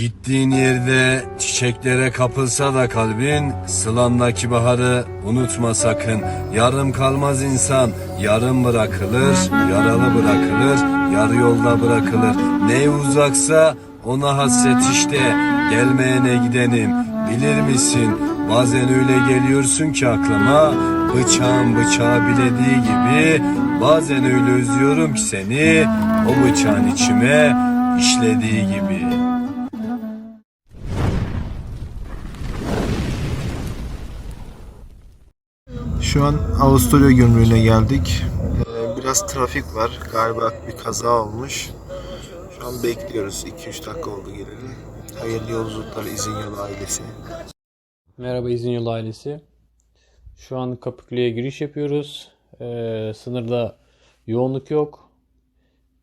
Gittiğin yerde çiçeklere kapılsa da kalbin, sılandaki baharı unutma sakın. Yarım kalmaz insan, yarım bırakılır, yaralı bırakılır, yarı yolda bırakılır. Ne uzaksa ona hasret işte, gelmeyene gidenim. Bilir misin, bazen öyle geliyorsun ki aklıma, bıçağın bıçağı bilediği gibi, bazen öyle özlüyorum ki seni, o bıçağın içime işlediği gibi. Şu an Avusturya gümrüğüne geldik. Ee, Biraz trafik var. Galiba bir kaza olmuş. Şu an bekliyoruz. 2-3 dakika oldu geleli. Hayırlı yolculuklar izin yolu ailesi. Merhaba İzin Yolu ailesi. Şu an Kapıklı'ya giriş yapıyoruz. Ee, sınırda yoğunluk yok.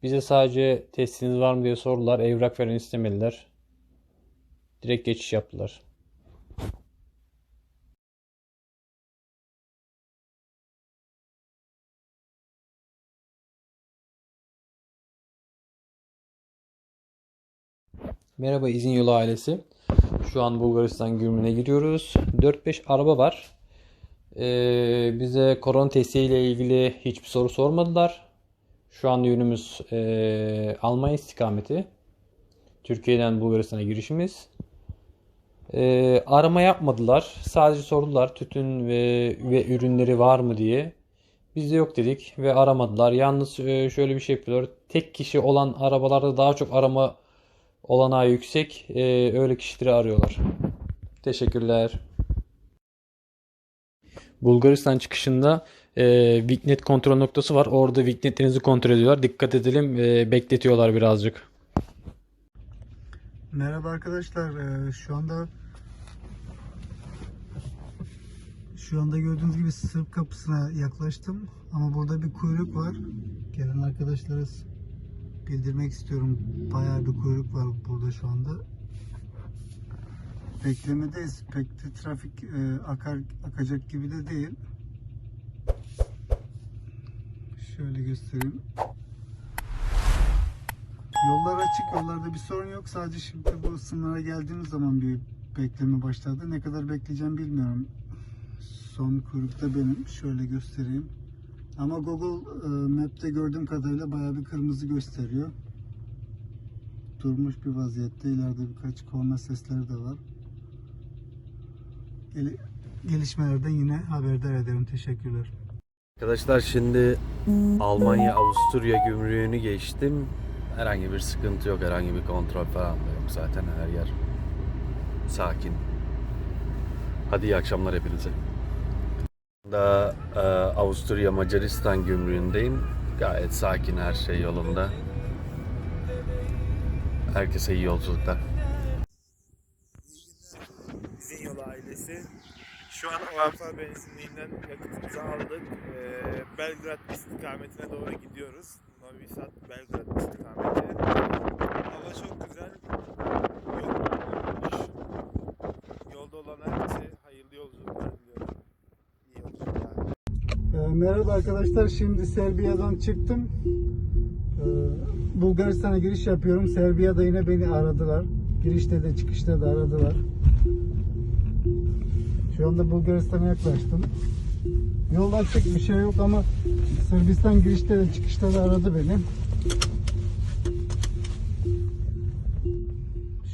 Bize sadece testiniz var mı diye sordular. Evrak falan istemediler. Direkt geçiş yaptılar. Merhaba İzin Yolu ailesi. Şu an Bulgaristan gümrüğüne giriyoruz. 4-5 araba var. Ee, bize korona testiyle ilgili hiçbir soru sormadılar. Şu an yönümüz ee, Almanya istikameti. Türkiye'den Bulgaristan'a girişimiz. Ee, arama yapmadılar. Sadece sordular tütün ve, ve ürünleri var mı diye. Biz de yok dedik ve aramadılar. Yalnız e, şöyle bir şey yapıyorlar. Tek kişi olan arabalarda daha çok arama olanağı yüksek. Ee, öyle kişileri arıyorlar. Teşekkürler. Bulgaristan çıkışında e, Viknet kontrol noktası var. Orada Viknetlerinizi kontrol ediyorlar. Dikkat edelim. e, bekletiyorlar birazcık. Merhaba arkadaşlar. Ee, Şu anda şu anda gördüğünüz gibi Sırp kapısına yaklaştım. Ama burada bir kuyruk var. Gelen arkadaşlara bildirmek istiyorum. Bayağı bir kuyruk var burada şu anda. Beklemedeyiz. Pek de trafik e, akar akacak gibi de değil. Şöyle göstereyim. Yollar açık, yollarda bir sorun yok. Sadece şimdi bu sınıra geldiğimiz zaman bir bekleme başladı. Ne kadar bekleyeceğim bilmiyorum. Son kuyrukta benim. Şöyle göstereyim. Ama Google e, Map'te gördüğüm kadarıyla bayağı bir kırmızı gösteriyor. Durmuş bir vaziyette. İleride birkaç korna sesleri de var. Gel- gelişmelerden yine haberdar ederim. Teşekkürler. Arkadaşlar şimdi Almanya Avusturya gümrüğünü geçtim. Herhangi bir sıkıntı yok, herhangi bir kontrol falan da yok. Zaten her yer sakin. Hadi iyi akşamlar hepinize. Da e, Avusturya Macaristan gümrüğündeyim. Gayet sakin, her şey yolunda. Herkese iyi yolculuklar. Bizim yolu ailesi. Şu an Avrupa benzinliğinden yakıtımızı aldık. Ee, Belgrad istikametine doğru gidiyoruz. Novi Sad Belgrad istikameti. Hava çok güzel. Yol boş. Yolda olan herkese hayırlı yolculuklar diliyorum. İyi yolculuklar. Ee, Merhaba arkadaşlar. Şimdi Serbia'dan çıktım. Ee, Bulgaristan'a giriş yapıyorum. Serbia'da yine beni aradılar. Girişte de çıkışta da aradılar. Şu anda Bulgaristan'a yaklaştım. Yol açık bir şey yok ama Sırbistan girişte de çıkışta da aradı beni.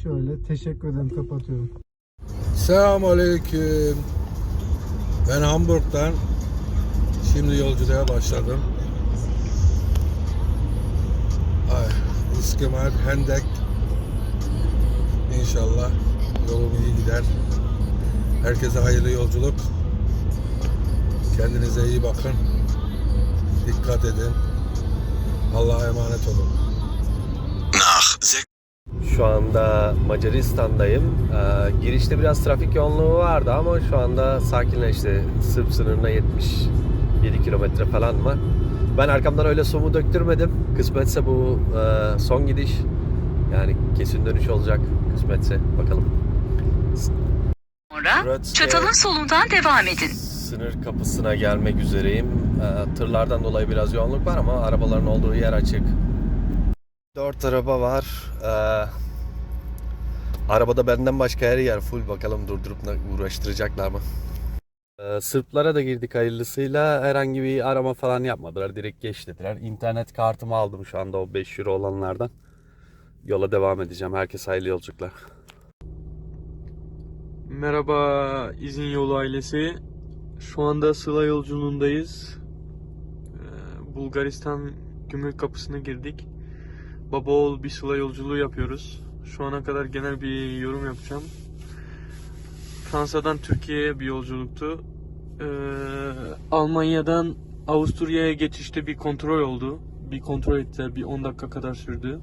Şöyle teşekkür ederim kapatıyorum. Selamun Aleyküm. Ben Hamburg'dan şimdi yolculuğa başladım. Ay, İskemar, Hendek. İnşallah yolum iyi gider. Herkese hayırlı yolculuk. Kendinize iyi bakın. Dikkat edin. Allah'a emanet olun. Şu anda Macaristan'dayım. Ee, girişte biraz trafik yoğunluğu vardı ama şu anda sakinleşti. Sırp sınırına 77 kilometre falan var. Ben arkamdan öyle somu döktürmedim. Kısmetse bu e, son gidiş. Yani kesin dönüş olacak. Kısmetse bakalım. Sonra Rötske çatalın solundan devam edin. Sınır kapısına gelmek üzereyim. Ee, tırlardan dolayı biraz yoğunluk var ama arabaların olduğu yer açık. Dört araba var. Ee, Arabada benden başka her yer full. Bakalım durdurup uğraştıracaklar mı? Ee, Sırplara da girdik hayırlısıyla. Herhangi bir arama falan yapmadılar. Direkt geç. İnternet kartımı aldım şu anda o 5 euro olanlardan. Yola devam edeceğim. Herkes hayırlı yolculuklar. Merhaba İzin Yolu ailesi. Şu anda Sıla yolculuğundayız. Ee, Bulgaristan gümrük kapısına girdik. Baba oğul bir Sıla yolculuğu yapıyoruz. Şu ana kadar genel bir yorum yapacağım. Fransa'dan Türkiye'ye bir yolculuktu. Ee, Almanya'dan Avusturya'ya geçişte bir kontrol oldu. Bir kontrol ettiler. Bir 10 dakika kadar sürdü.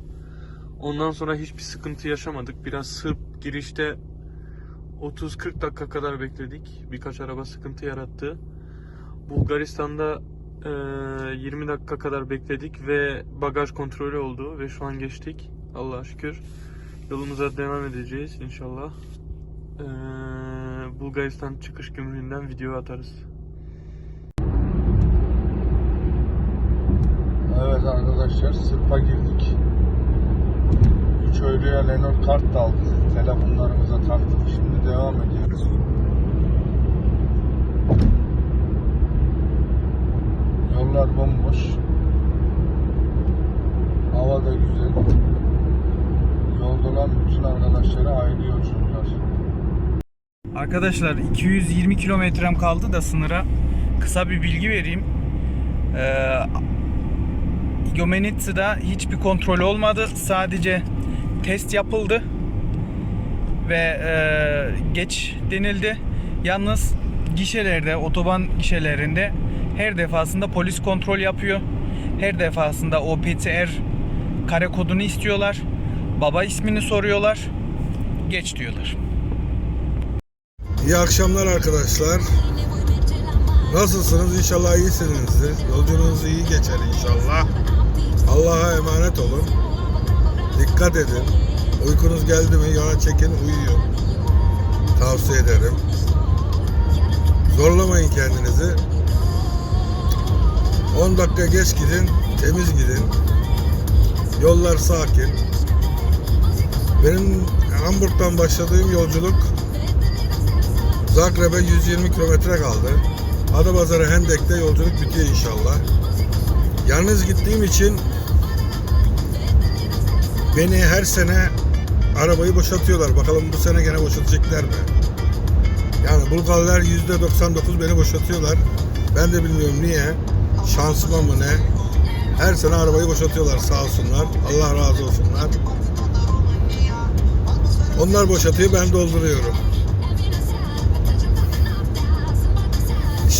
Ondan sonra hiçbir sıkıntı yaşamadık. Biraz Sırp girişte 30-40 dakika kadar bekledik. Birkaç araba sıkıntı yarattı. Bulgaristan'da eee, 20 dakika kadar bekledik ve bagaj kontrolü oldu ve şu an geçtik. Allah'a şükür. Yolumuza devam edeceğiz inşallah. Eee, Bulgaristan çıkış gümrüğünden video atarız. Evet arkadaşlar Sırp'a girdik. 3 euroya Lenor kart da aldık. Telefonlarımıza taktık. Şimdi devam ediyoruz. Yollar bomboş. Hava da güzel. Yolda olan bütün arkadaşlara hayırlı yolculuklar. Arkadaşlar 220 kilometrem kaldı da sınıra. Kısa bir bilgi vereyim. Ee, Igomenitsi'de hiçbir kontrol olmadı. Sadece test yapıldı. Ve e, geç denildi. Yalnız gişelerde, otoban gişelerinde her defasında polis kontrol yapıyor. Her defasında o PCR kare kodunu istiyorlar. Baba ismini soruyorlar. Geç diyorlar. İyi akşamlar arkadaşlar. Nasılsınız? İnşallah iyisinizdir. Yolculuğunuz iyi geçer inşallah. Allah'a emanet olun. Dikkat edin. Uykunuz geldi mi yana çekin uyuyun. Tavsiye ederim. Zorlamayın kendinizi. 10 dakika geç gidin, temiz gidin. Yollar sakin. Benim Hamburg'dan başladığım yolculuk Zagreb'e 120 kilometre kaldı. Adapazarı Hendek'te yolculuk bitiyor inşallah. Yalnız gittiğim için beni her sene arabayı boşaltıyorlar. Bakalım bu sene gene boşaltacaklar mı? Yani Bulgarlar %99 beni boşaltıyorlar. Ben de bilmiyorum niye. Şansıma mı ne? Her sene arabayı boşaltıyorlar sağ olsunlar. Allah razı olsunlar. Onlar boşaltıyor ben dolduruyorum.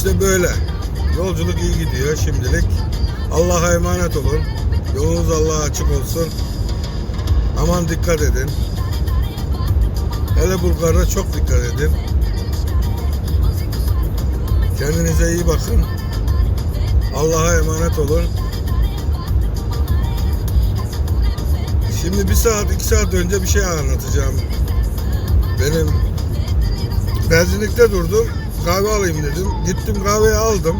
İşte böyle. Yolculuk iyi gidiyor şimdilik. Allah'a emanet olun. Yolunuz Allah'a açık olsun. Aman dikkat edin. Hele Bulgar'a çok dikkat edin. Kendinize iyi bakın. Allah'a emanet olun. Şimdi bir saat, iki saat önce bir şey anlatacağım. Benim benzinlikte durdum. Kahve alayım dedim. Gittim kahveyi aldım.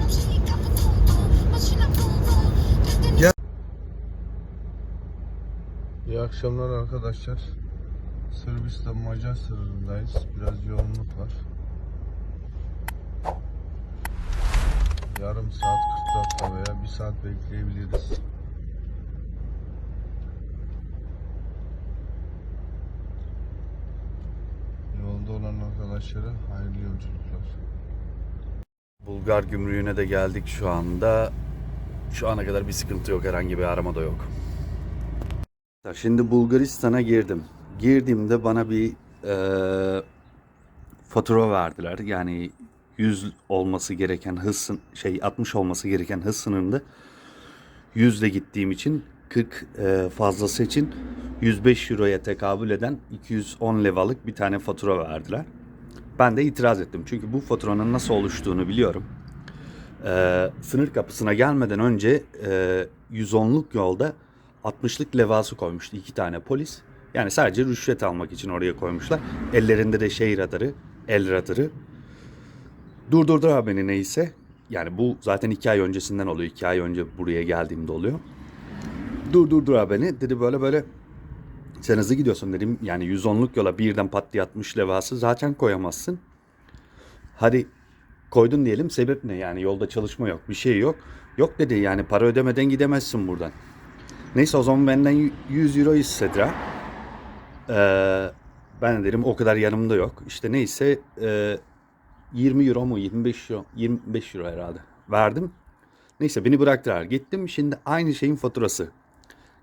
İyi akşamlar arkadaşlar. Sırbistan Macar sınırındayız. Biraz yoğunluk var. Yarım saat 40 dakika veya bir saat bekleyebiliriz. Yolda olan arkadaşlara hayırlı yolculuklar. Bulgar gümrüğüne de geldik şu anda. Şu ana kadar bir sıkıntı yok. Herhangi bir arama da yok. Şimdi Bulgaristan'a girdim. Girdiğimde bana bir e, fatura verdiler. Yani 100 olması gereken hız şey 60 olması gereken hız sınırında 100 ile gittiğim için 40 e, fazlası için 105 euroya tekabül eden 210 levalık bir tane fatura verdiler. Ben de itiraz ettim. Çünkü bu faturanın nasıl oluştuğunu biliyorum. Ee, sınır kapısına gelmeden önce e, 110'luk yolda 60'lık levhası koymuştu iki tane polis. Yani sadece rüşvet almak için oraya koymuşlar. Ellerinde de şey radarı, el radarı. Durdurdular beni neyse. Yani bu zaten iki ay öncesinden oluyor. iki ay önce buraya geldiğimde oluyor. Durdurdular beni. Dedi böyle böyle Sen hızlı gidiyorsun dedim. Yani 110'luk yola birden pat diye 60 levhası zaten koyamazsın. Hadi koydun diyelim sebep ne? Yani yolda çalışma yok bir şey yok. Yok dedi yani para ödemeden gidemezsin buradan. Neyse o zaman benden 100 euro istediler. Ee, ben de dedim o kadar yanımda yok. İşte neyse e, 20 euro mu 25 euro 25 euro herhalde verdim. Neyse beni bıraktılar. Gittim şimdi aynı şeyin faturası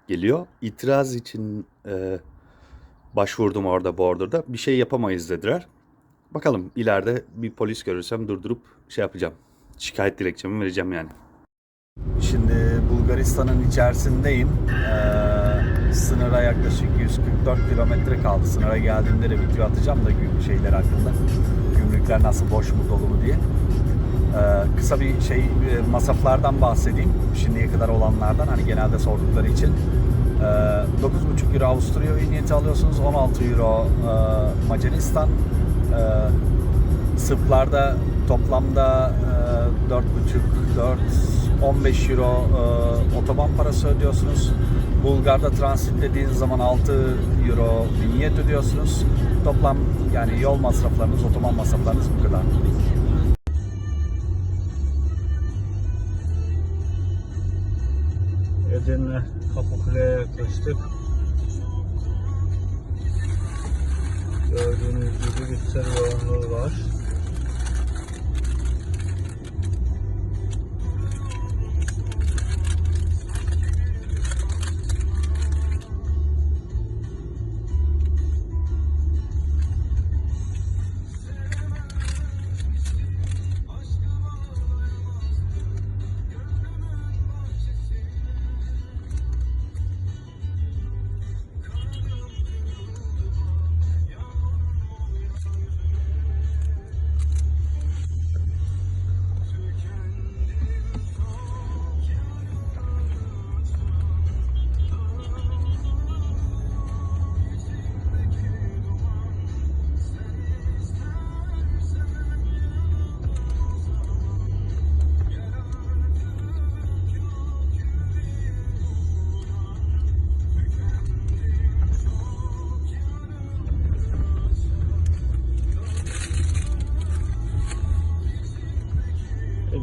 geliyor. İtiraz için e, başvurdum orada borderda. Bir şey yapamayız dediler. Bakalım ileride bir polis görürsem durdurup şey yapacağım. Şikayet dilekçemi vereceğim yani. Şimdi Bulgaristan'ın içerisindeyim. Ee, sınıra yaklaşık 144 kilometre kaldı. Sınıra geldiğimde de video atacağım da şeyler hakkında. Gümrükler nasıl boş mu dolu mu diye. Ee, kısa bir şey e, masraflardan bahsedeyim. Şimdiye kadar olanlardan hani genelde sordukları için. Ee, 9,5 euro Avusturya vigneti alıyorsunuz. 16 euro e, Macaristan. Ee, Sırplarda toplamda e, 4,5 4 15 euro e, otoban parası ödüyorsunuz. Bulgar'da transitlediğiniz zaman 6 euro vinyet ödüyorsunuz. Toplam yani yol masraflarınız, otoban masraflarınız bu kadar. Edirne Kapıkule'ye yaklaştık. Gördüğünüz gibi bir yoğunluğu var.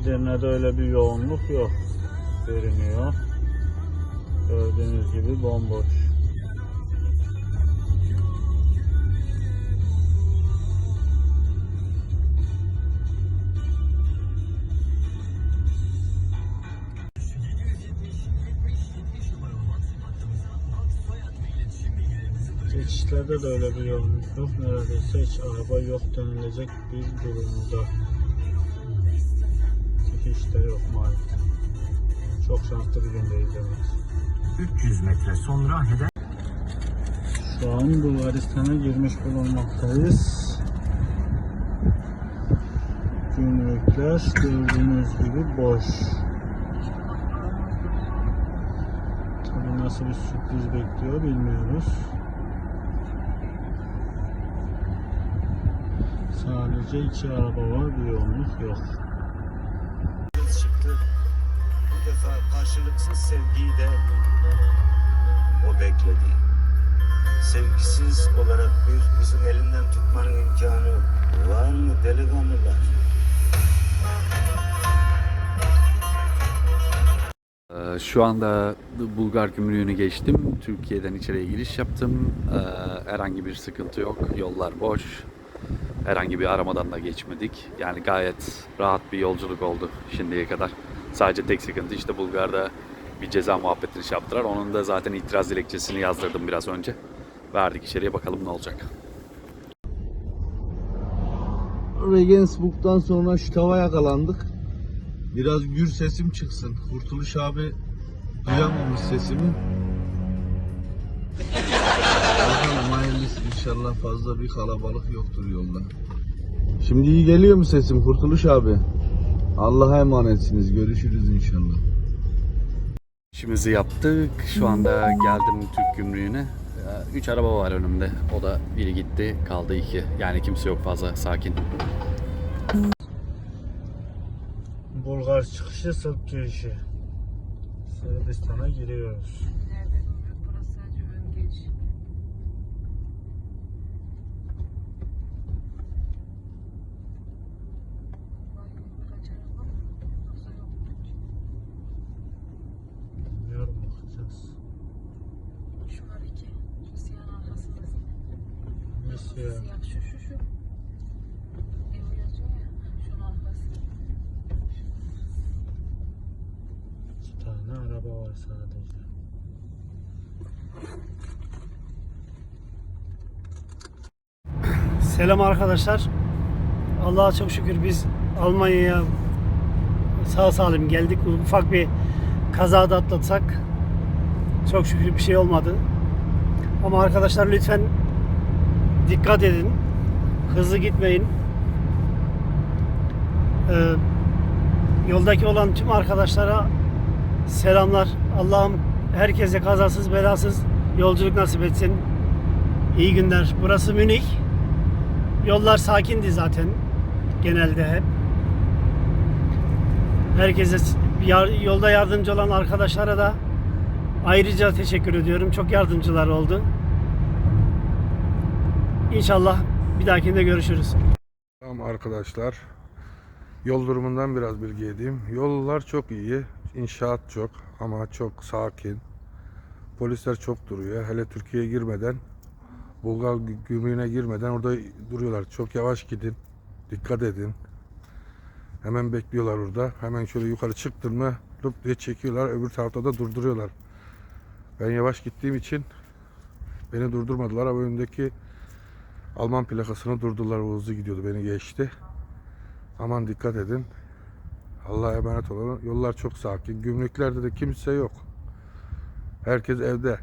Edirne'de öyle bir yoğunluk yok görünüyor. Gördüğünüz gibi bomboş. Geçişlerde de öyle bir yoğunluk yok. Neredeyse hiç araba yok denilecek bir durumda. Hiç de yok maalesef. Çok şanslı bir gündeyiz evet. 300 metre sonra heder Şu an Bulgaristan'a girmiş bulunmaktayız. Gümrükler gördüğünüz gibi boş. Tabii nasıl bir sürpriz bekliyor bilmiyoruz. Sadece iki araba var, bir yoğunluk yok. Karşılıksız sevgiyi de o bekledi. Sevgisiz olarak bir kızın elinden tutmanın imkanı var mı delikanlılar? Ee, Şu anda Bulgar gümrüğünü geçtim. Türkiye'den içeriye giriş yaptım. Ee, Herhangi bir sıkıntı yok. Yollar boş. Herhangi bir aramadan da geçmedik. Yani gayet rahat bir yolculuk oldu şimdiye kadar. Sadece tek sıkıntı işte Bulgar'da bir ceza muhabbetini şey yaptılar. Onun da zaten itiraz dilekçesini yazdırdım biraz önce. Verdik içeriye bakalım ne olacak. Regensburg'dan sonra Şutav'a yakalandık. Biraz gür sesim çıksın. Kurtuluş abi duyamamış sesimi. Bakalım hayırlısı inşallah fazla bir kalabalık yoktur yolda. Şimdi iyi geliyor mu sesim Kurtuluş abi? Allah'a emanetsiniz. Görüşürüz inşallah. İşimizi yaptık. Şu anda geldim Türk gümrüğüne. Ee, Üç araba var önümde. O da biri gitti. Kaldı iki. Yani kimse yok fazla. Sakin. Bulgar çıkışı, Sırp girişi. Sırbistan'a giriyoruz. Ya? İki tane araba var sadece. Selam arkadaşlar. Allah'a çok şükür biz Almanya'ya sağ salim geldik. Ufak bir kazada atlatsak çok şükür bir şey olmadı. Ama arkadaşlar lütfen dikkat edin. Hızlı gitmeyin. Ee, yoldaki olan tüm arkadaşlara selamlar. Allah'ım herkese kazasız belasız yolculuk nasip etsin. İyi günler. Burası Münih. Yollar sakindi zaten genelde hep. Herkese yolda yardımcı olan arkadaşlara da ayrıca teşekkür ediyorum. Çok yardımcılar oldu. İnşallah bir dahakinde görüşürüz. Tamam arkadaşlar. Yol durumundan biraz bilgi edeyim. Yollar çok iyi. İnşaat çok ama çok sakin. Polisler çok duruyor. Hele Türkiye'ye girmeden Bulgar gü- gümrüğüne girmeden orada duruyorlar. Çok yavaş gidin. Dikkat edin. Hemen bekliyorlar orada. Hemen şöyle yukarı çıktın mı lup diye çekiyorlar. Öbür tarafta da durduruyorlar. Ben yavaş gittiğim için beni durdurmadılar ama önündeki Alman plakasını durdular. O hızlı gidiyordu. Beni geçti. Aman dikkat edin. Allah'a emanet olun. Yollar çok sakin. Gümrüklerde de kimse yok. Herkes evde.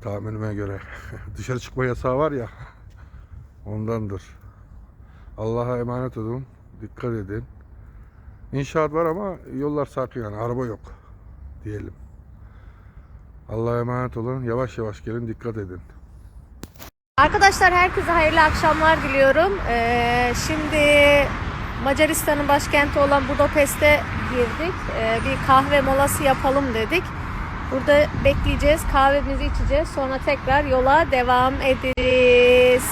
Tahminime göre. Dışarı çıkma yasağı var ya. Ondandır. Allah'a emanet olun. Dikkat edin. İnşaat var ama yollar sakin yani. Araba yok. Diyelim. Allah'a emanet olun. Yavaş yavaş gelin. Dikkat edin. Arkadaşlar herkese hayırlı akşamlar diliyorum. Ee, şimdi Macaristan'ın başkenti olan Budapest'e girdik. Ee, bir kahve molası yapalım dedik. Burada bekleyeceğiz, kahvemizi içeceğiz. Sonra tekrar yola devam ederiz.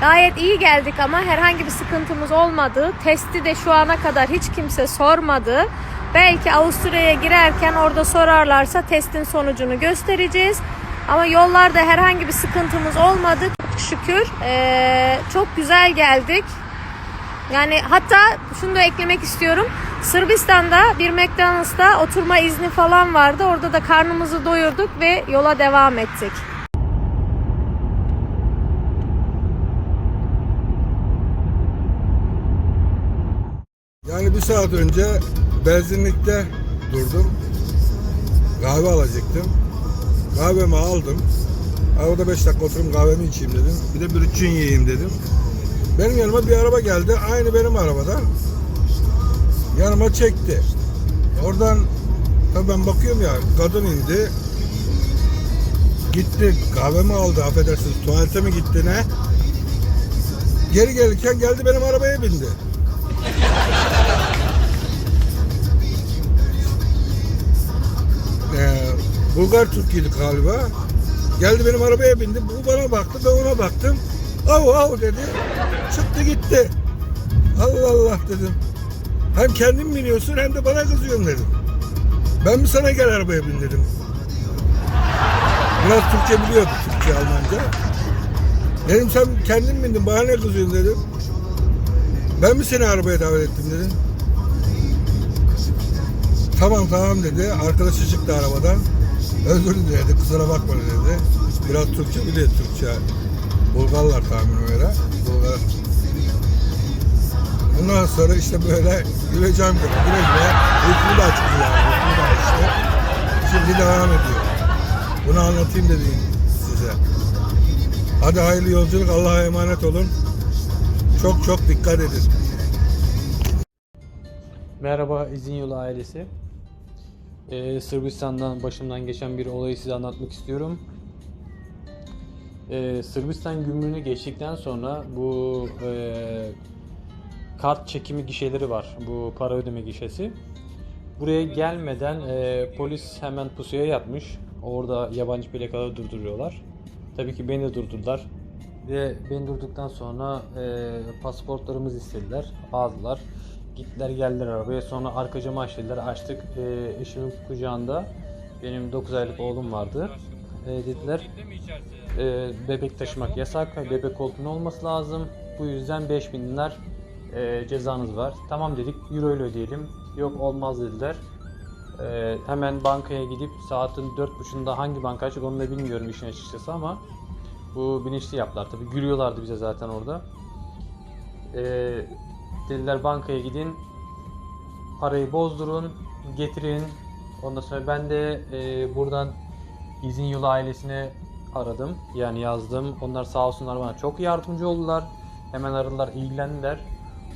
Gayet iyi geldik ama herhangi bir sıkıntımız olmadı. Testi de şu ana kadar hiç kimse sormadı. Belki Avusturya'ya girerken orada sorarlarsa testin sonucunu göstereceğiz. Ama yollarda herhangi bir sıkıntımız olmadı şükür. Ee, çok güzel geldik. Yani hatta şunu da eklemek istiyorum. Sırbistan'da bir McDonald's'ta oturma izni falan vardı. Orada da karnımızı doyurduk ve yola devam ettik. Yani bir saat önce benzinlikte durdum. Kahve alacaktım. Kahvemi aldım. Arabada 5 dakika oturup kahvemi içeyim dedim. Bir de bir için yiyeyim dedim. Benim yanıma bir araba geldi. Aynı benim arabadan. Yanıma çekti. Oradan tabii ben bakıyorum ya kadın indi. Gitti kahvemi aldı affedersiniz tuvalete mi gitti ne? Geri gelirken geldi benim arabaya bindi. Bulgar Türk'üydü galiba. Geldi benim arabaya bindi. Bu bana baktı, ben ona baktım. Av av dedi. Çıktı gitti. Allah Allah dedim. Hem kendin biniyorsun hem de bana kızıyorsun dedim. Ben mi sana gel arabaya bin dedim. Biraz Türkçe biliyordu, Türkçe, Almanca. Dedim sen kendin bindin, bana ne kızıyorsun dedim. Ben mi seni arabaya davet ettim dedim. Tamam tamam dedi. Arkadaşı çıktı arabadan. Özür diledi. Kusura bakma dedi. Biraz Türkçe biliyor Türkçe. Bulgarlar tahminime göre. Bulgar. Ondan sonra işte böyle güleceğim dedi. Güle güle. Uykumu da açtı yani. Uykumu da açtı. Şimdi devam ediyor. Bunu anlatayım dedim size. Hadi hayırlı yolculuk. Allah'a emanet olun. Çok çok dikkat edin. Merhaba İzin Yolu ailesi. Ee, Sırbistan'dan başımdan geçen bir olayı size anlatmak istiyorum. Ee, Sırbistan gümrüğünü geçtikten sonra bu e, kart çekimi gişeleri var. Bu para ödeme gişesi. Buraya gelmeden e, polis hemen pusuya yatmış. Orada yabancı plakaları durduruyorlar. Tabii ki beni de durdurdular. Ve beni durduktan sonra e, pasaportlarımızı istediler. Aldılar. Gittiler geldiler arabaya. Sonra arka camı açtılar. Açtık. E, eşimin kucağında benim 9 aylık oğlum vardı. E, dediler e, bebek taşımak yasak bebek koltuğunun olması lazım. Bu yüzden 5000 dinar e, cezanız var. Tamam dedik euro ile ödeyelim. Yok olmaz dediler. E, hemen bankaya gidip saatin 4.30'da hangi banka açık onu da bilmiyorum işin açıkçası ama bu bilinçli yaptılar. Tabi gülüyorlardı bize zaten orada. E, dediler bankaya gidin parayı bozdurun getirin. Ondan sonra ben de e, buradan İzin Yolu ailesine aradım. Yani yazdım. Onlar sağ olsunlar bana çok yardımcı oldular. Hemen aradılar, ilgilendiler.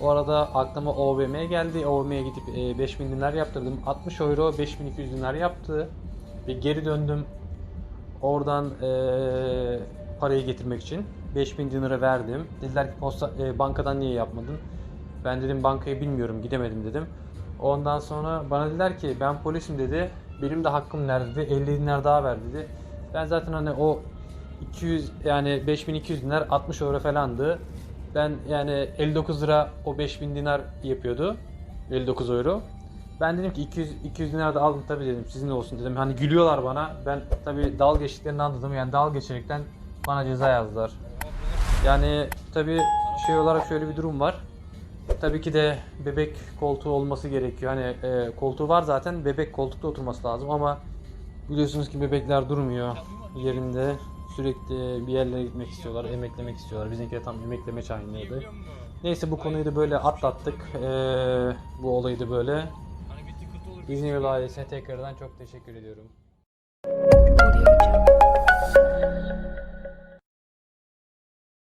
O arada aklıma OVM geldi. OVM'ye gidip e, 5000 dinar yaptırdım. 60 euro 5200 dinar yaptı. Ve geri döndüm. Oradan e, parayı getirmek için 5000 dinara verdim. Dediler ki posta e, bankadan niye yapmadın? Ben dedim bankayı bilmiyorum gidemedim dedim. Ondan sonra bana dediler ki ben polisim dedi. Benim de hakkım nerede dedi. 50 dinar daha ver dedi. Ben zaten hani o 200 yani 5200 dinar 60 euro falandı. Ben yani 59 lira o 5000 dinar yapıyordu. 59 euro. Ben dedim ki 200 200 dinar da aldım tabii dedim sizin olsun dedim. Hani gülüyorlar bana. Ben tabii dalga geçtiklerini anladım. Yani dalga geçerekten bana ceza yazdılar. Yani tabii şey olarak şöyle bir durum var. Tabii ki de bebek koltuğu olması gerekiyor. Hani e, koltuğu var zaten bebek koltukta oturması lazım ama biliyorsunuz ki bebekler durmuyor yerinde. Sürekli bir yerlere gitmek istiyorlar, emeklemek istiyorlar. Bizimki de tam emekleme çağındaydı. Neyse bu konuyu da böyle atlattık. E, bu olayı da böyle. İzmir ailesine tekrardan çok teşekkür ediyorum.